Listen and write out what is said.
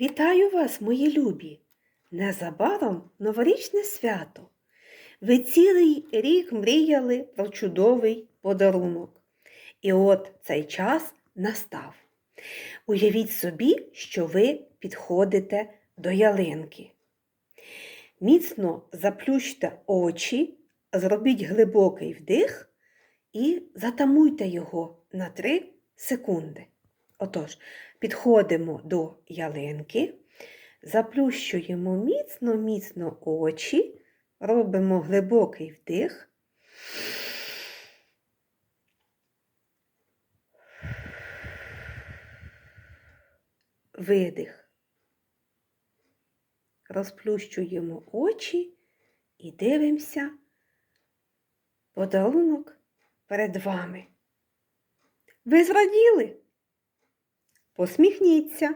Вітаю вас, мої любі! Незабаром новорічне свято. Ви цілий рік мріяли про чудовий подарунок. І от цей час настав. Уявіть собі, що ви підходите до ялинки. Міцно заплющте очі, зробіть глибокий вдих і затамуйте його на 3 секунди. Отож, підходимо до ялинки, заплющуємо міцно-міцно очі, робимо глибокий вдих. Видих. Розплющуємо очі і дивимося подарунок перед вами. Ви зраділи? Посміхніться.